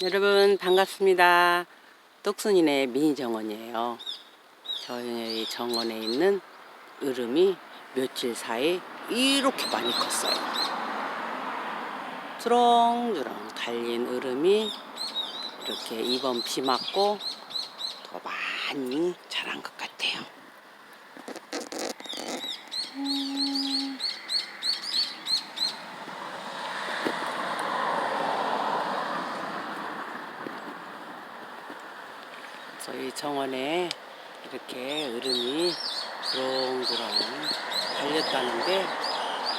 여러분 반갑습니다. 똑순이네 미니 정원이에요. 저희 정원에 있는 으름이 며칠 사이 이렇게 많이 컸어요. 주렁주렁 달린 으름이 이렇게 이번 비 맞고 더 많이 자란 것 같아요. 저희 정원에 이렇게 으름이 주렁주렁 달렸다는 게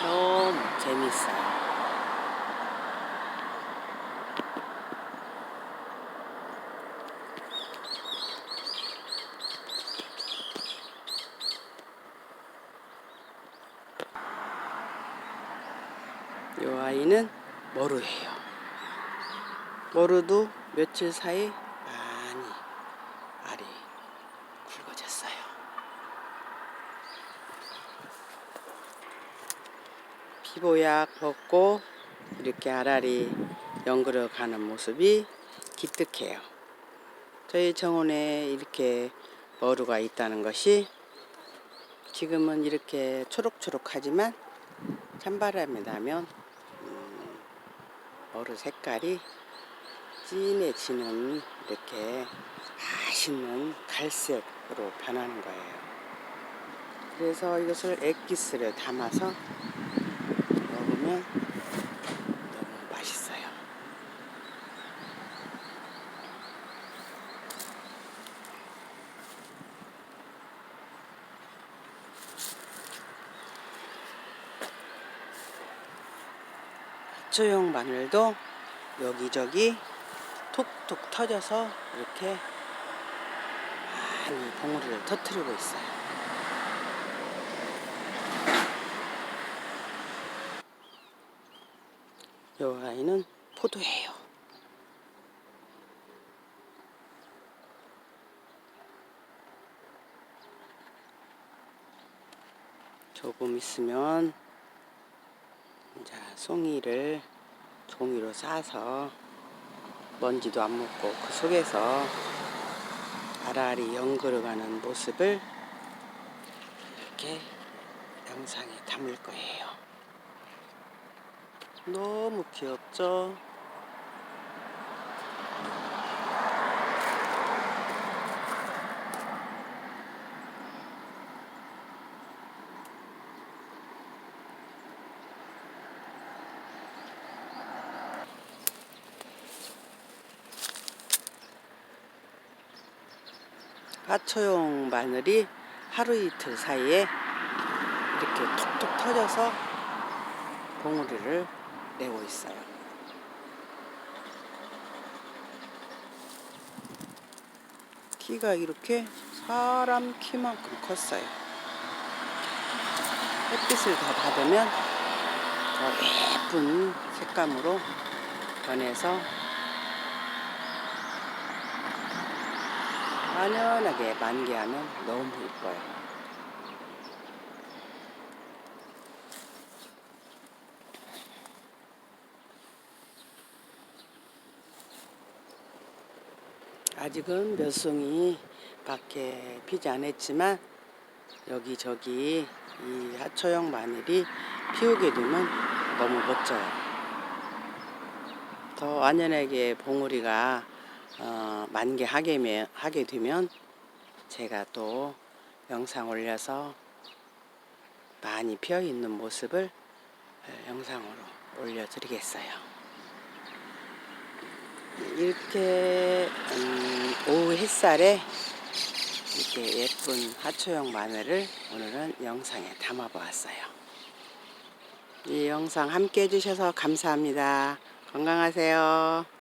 너무 재밌어요. 이 아이는 머루예요. 머루도 며칠 사이 알이 굵어졌어요. 피보약 먹고 이렇게 알알이 연그러 가는 모습이 기특해요. 저희 정원에 이렇게 머루가 있다는 것이 지금은 이렇게 초록초록하지만 찬바람이 나면 음, 머루 색깔이 진해지는 이렇게 맛있는 갈색으로 변하는 거예요. 그래서 이것을 액기스를 담아서 너무 맛있어요. 초용 마늘도 여기저기 톡톡 터져서 이렇게 많이 봉우리를 터트리고 있어요. 요 아이는 포도예요. 조금 있으면 이제 송이를 종이로 싸서 먼지도 안 묻고 그 속에서 알알이 연그러가는 모습을 이렇게 영상에 담을 거예요. 너무 귀엽죠? 하초용 마늘이 하루 이틀 사이에 이렇게 톡톡 터져서 봉우리를 내고 있어요. 키가 이렇게 사람 키만큼 컸어요. 햇빛을 더 받으면 더 예쁜 색감으로 변해서 만연하게 만개하면 너무 예뻐요. 아직은 몇 송이 밖에 피지 않았지만 여기저기 이 하초용 마늘이 피우게 되면 너무 멋져요. 더 완연하게 봉우리가 어, 만개하게 매- 하게 되면 제가 또 영상 올려서 많이 피어 있는 모습을 어, 영상으로 올려드리겠어요. 이렇게 음, 오후 햇살에 이렇게 예쁜 하초용 마늘을 오늘은 영상에 담아 보았어요. 이 영상 함께 해주셔서 감사합니다. 건강하세요.